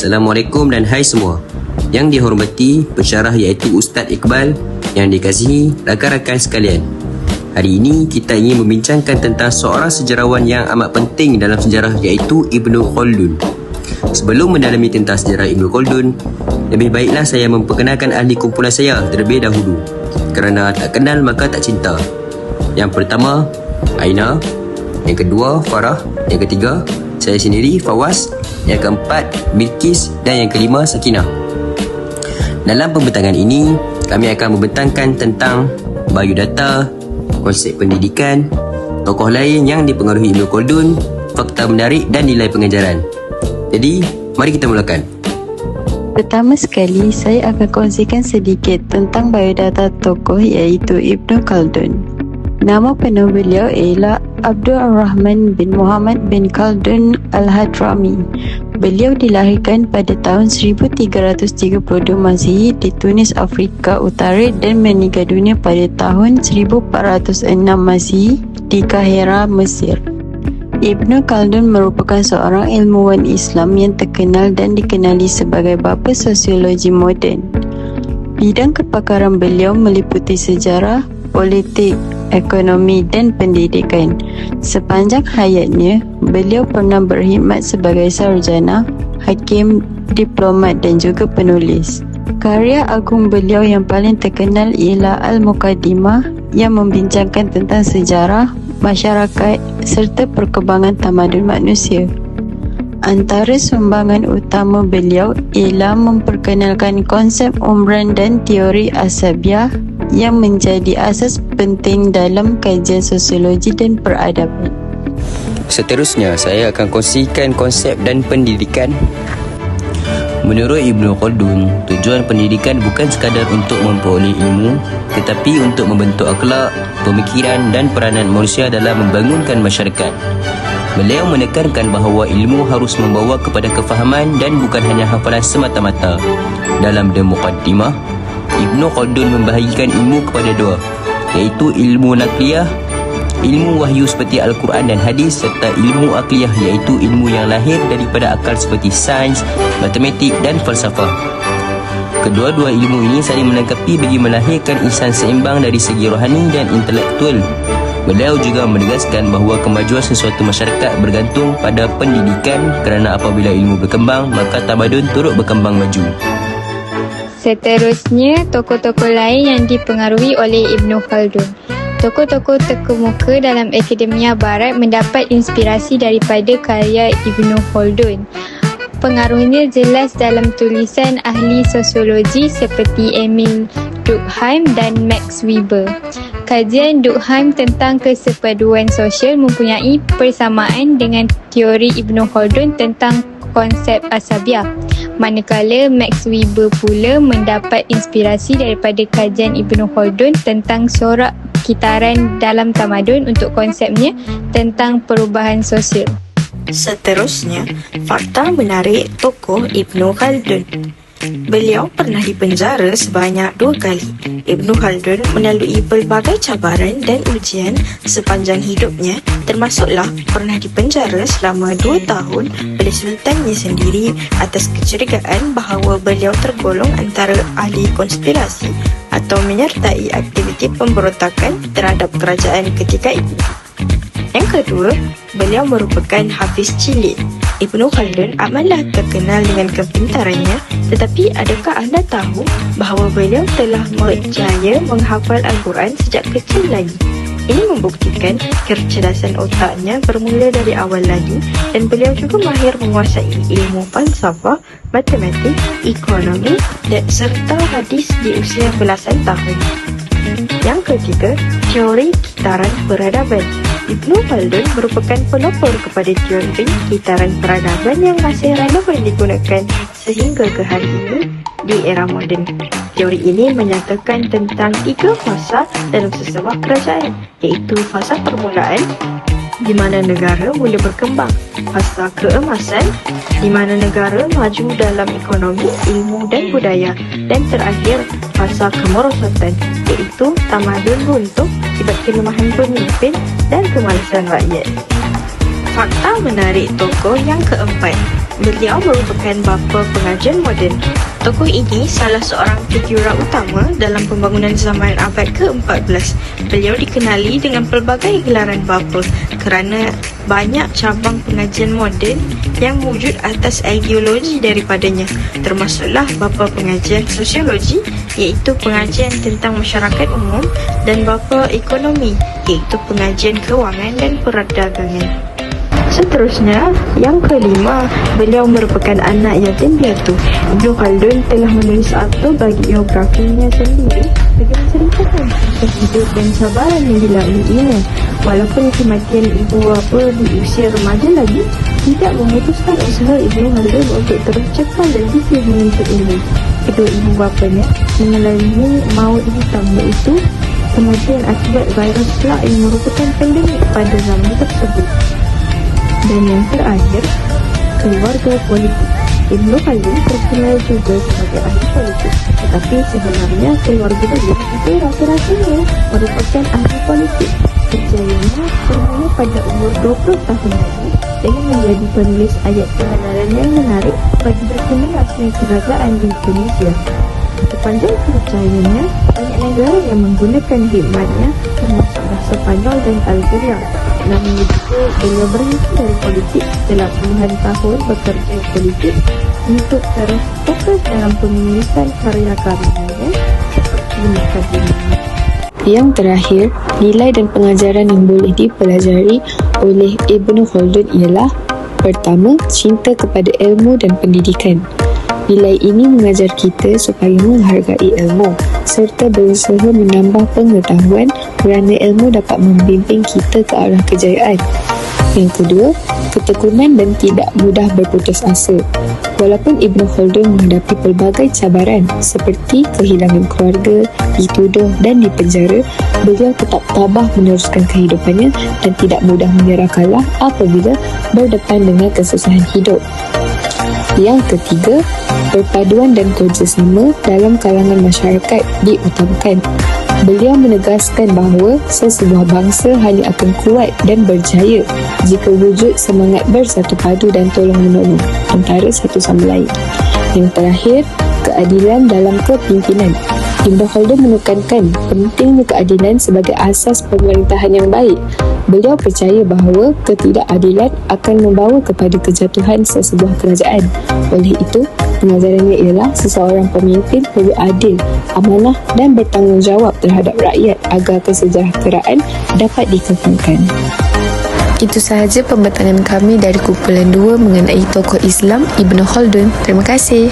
Assalamualaikum dan hai semua. Yang dihormati pensyarah iaitu Ustaz Iqbal yang dikasihi rakan-rakan sekalian. Hari ini kita ingin membincangkan tentang seorang sejarawan yang amat penting dalam sejarah iaitu Ibnu Khaldun. Sebelum mendalami tentang sejarah Ibnu Khaldun, lebih baiklah saya memperkenalkan ahli kumpulan saya terlebih dahulu. Kerana tak kenal maka tak cinta. Yang pertama, Aina. Yang kedua, Farah. Yang ketiga, saya sendiri, Fawaz. Yang keempat, Bilkis. Dan yang kelima, Sakinah. Dalam pembentangan ini, kami akan membentangkan tentang biodata, konsep pendidikan, tokoh lain yang dipengaruhi Ibn Khaldun, fakta menarik dan nilai pengajaran. Jadi, mari kita mulakan. Pertama sekali, saya akan kongsikan sedikit tentang biodata tokoh iaitu Ibn Khaldun. Nama penuh beliau ialah Abdul Rahman bin Muhammad bin Khaldun Al-Hadrami. Beliau dilahirkan pada tahun 1332 Masihi di Tunis, Afrika Utara dan meninggal dunia pada tahun 1406 Masihi di Kahira, Mesir. Ibn Khaldun merupakan seorang ilmuwan Islam yang terkenal dan dikenali sebagai bapa sosiologi moden. Bidang kepakaran beliau meliputi sejarah, politik, ekonomi dan pendidikan. Sepanjang hayatnya, beliau pernah berkhidmat sebagai sarjana, hakim, diplomat dan juga penulis. Karya agung beliau yang paling terkenal ialah Al-Muqaddimah yang membincangkan tentang sejarah, masyarakat serta perkembangan tamadun manusia. Antara sumbangan utama beliau ialah memperkenalkan konsep umran dan teori asabiah yang menjadi asas penting dalam kajian sosiologi dan peradaban. Seterusnya, saya akan kongsikan konsep dan pendidikan. Menurut Ibn Khaldun, tujuan pendidikan bukan sekadar untuk memperoleh ilmu, tetapi untuk membentuk akhlak, pemikiran dan peranan manusia dalam membangunkan masyarakat. Beliau menekankan bahawa ilmu harus membawa kepada kefahaman dan bukan hanya hafalan semata-mata. Dalam The Muqaddimah, Ibn Khaldun membahagikan ilmu kepada dua, iaitu ilmu nakliyah, ilmu wahyu seperti Al-Quran dan hadis serta ilmu akliyah iaitu ilmu yang lahir daripada akal seperti sains, matematik dan falsafah. Kedua-dua ilmu ini saling melengkapi bagi melahirkan insan seimbang dari segi rohani dan intelektual Beliau juga menegaskan bahawa kemajuan sesuatu masyarakat bergantung pada pendidikan kerana apabila ilmu berkembang, maka tamadun turut berkembang maju. Seterusnya, tokoh-tokoh lain yang dipengaruhi oleh Ibn Khaldun. Tokoh-tokoh terkemuka dalam Akademia Barat mendapat inspirasi daripada karya Ibn Khaldun. Pengaruhnya jelas dalam tulisan ahli sosiologi seperti Emil Durkheim dan Max Weber. Kajian Durkheim tentang kesepaduan sosial mempunyai persamaan dengan teori Ibn Khaldun tentang konsep asabiah. Manakala Max Weber pula mendapat inspirasi daripada kajian Ibn Khaldun tentang sorak kitaran dalam tamadun untuk konsepnya tentang perubahan sosial. Seterusnya, fakta menarik tokoh Ibn Khaldun. Beliau pernah dipenjara sebanyak dua kali. Ibn Khaldun melalui pelbagai cabaran dan ujian sepanjang hidupnya termasuklah pernah dipenjara selama dua tahun oleh sultannya sendiri atas kecurigaan bahawa beliau tergolong antara ahli konspirasi atau menyertai aktiviti pemberontakan terhadap kerajaan ketika itu. Yang kedua, beliau merupakan hafiz cilik Ibnu Khaldun amatlah terkenal dengan kepintarannya tetapi adakah anda tahu bahawa beliau telah berjaya menghafal Al-Quran sejak kecil lagi? Ini membuktikan kecerdasan otaknya bermula dari awal lagi dan beliau juga mahir menguasai ilmu falsafah, matematik, ekonomi dan serta hadis di usia belasan tahun. Yang ketiga, teori kitaran peradaban. Ibn Khaldun merupakan pelopor kepada teori kitaran peradaban yang masih relevan digunakan sehingga ke hari ini di era moden. Teori ini menyatakan tentang tiga fasa dalam sesebuah kerajaan iaitu fasa permulaan di mana negara mula berkembang, fasa keemasan di mana negara maju dalam ekonomi, ilmu dan budaya dan terakhir fasa kemerosotan iaitu tamadun runtuh akibat kelemahan pemimpin dan kemalasan rakyat. Fakta menarik tokoh yang keempat. Beliau merupakan bapa pengajian moden. Tokoh ini salah seorang figura utama dalam pembangunan zaman abad ke-14. Beliau dikenali dengan pelbagai gelaran bapa kerana banyak cabang pengajian moden yang wujud atas ideologi daripadanya termasuklah bapa pengajian sosiologi iaitu pengajian tentang masyarakat umum dan bapa ekonomi iaitu pengajian kewangan dan perdagangan. Seterusnya, yang kelima, beliau merupakan anak yatim piatu. Ibnu Khaldun telah menulis autobiografinya sendiri bagi menceritakan kisah hidup dan cabaran yang dilaluinya. Walaupun kematian ibu bapa di usia remaja lagi, tidak memutuskan usaha Ibnu Khaldun untuk terus cekal dan gigih menuntut ilmu. Kedua ibu bapanya mengalami maut hitam iaitu kematian akibat virus plak yang merupakan pandemik pada zaman tersebut. Dan yang terakhir, keluarga politik. Ibnu Khaldun terkenal juga sebagai ahli politik. Tetapi sebenarnya keluarga beliau itu rasa-rasanya merupakan ahli politik. Kerjayanya bermula pada umur 20 tahun lagi dengan menjadi penulis ayat kebenaran yang menarik bagi berkembangnya kerajaan di Indonesia. Sepanjang kerjayaannya, banyak negara yang menggunakan hikmatnya termasuk bahasa Spanyol dan Algeria. Namun begitu, beliau berhenti dari politik setelah puluhan tahun bekerja politik untuk terus fokus dalam penulisan karya-karyanya seperti Mukadimah. Yang terakhir, nilai dan pengajaran yang boleh dipelajari oleh Ibnu Khaldun ialah Pertama, cinta kepada ilmu dan pendidikan. Nilai ini mengajar kita supaya menghargai ilmu serta berusaha menambah pengetahuan kerana ilmu dapat membimbing kita ke arah kejayaan. Yang kedua, ketekunan dan tidak mudah berputus asa. Walaupun Ibnu Khaldun menghadapi pelbagai cabaran seperti kehilangan keluarga, dituduh dan dipenjara, beliau tetap tabah meneruskan kehidupannya dan tidak mudah menyerah kalah apabila berdepan dengan kesusahan hidup. Yang ketiga, perpaduan dan kerjasama dalam kalangan masyarakat diutamakan. Beliau menegaskan bahawa sesebuah bangsa hanya akan kuat dan berjaya jika wujud semangat bersatu padu dan tolong-menolong antara satu sama lain. Yang terakhir, keadilan dalam kepimpinan. Ibn Khaldun menekankan pentingnya keadilan sebagai asas pemerintahan yang baik. Beliau percaya bahawa ketidakadilan akan membawa kepada kejatuhan sesebuah kerajaan. Oleh itu, pengajarannya ialah seseorang pemimpin perlu adil, amanah dan bertanggungjawab terhadap rakyat agar kesejahteraan dapat dikekalkan. Itu sahaja pembentangan kami dari kumpulan 2 mengenai tokoh Islam Ibn Khaldun. Terima kasih.